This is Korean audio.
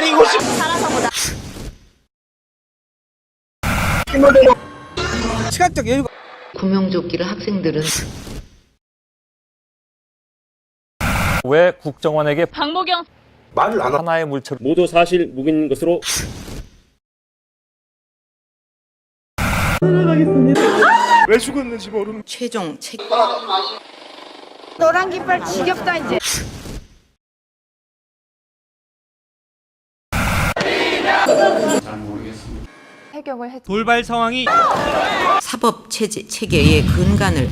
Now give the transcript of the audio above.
때리고 싶. 시간적 여유가 구명조끼를 학생들은 왜 국정원에게 박모경 말을 안 하. 하나의 물체로 모두 사실 무근인 것으로 왜 죽었는지 모르는. 최종 책 노란 깃발 지겹다 이제. 돌발 상황이 사법 체제 체계의 근간을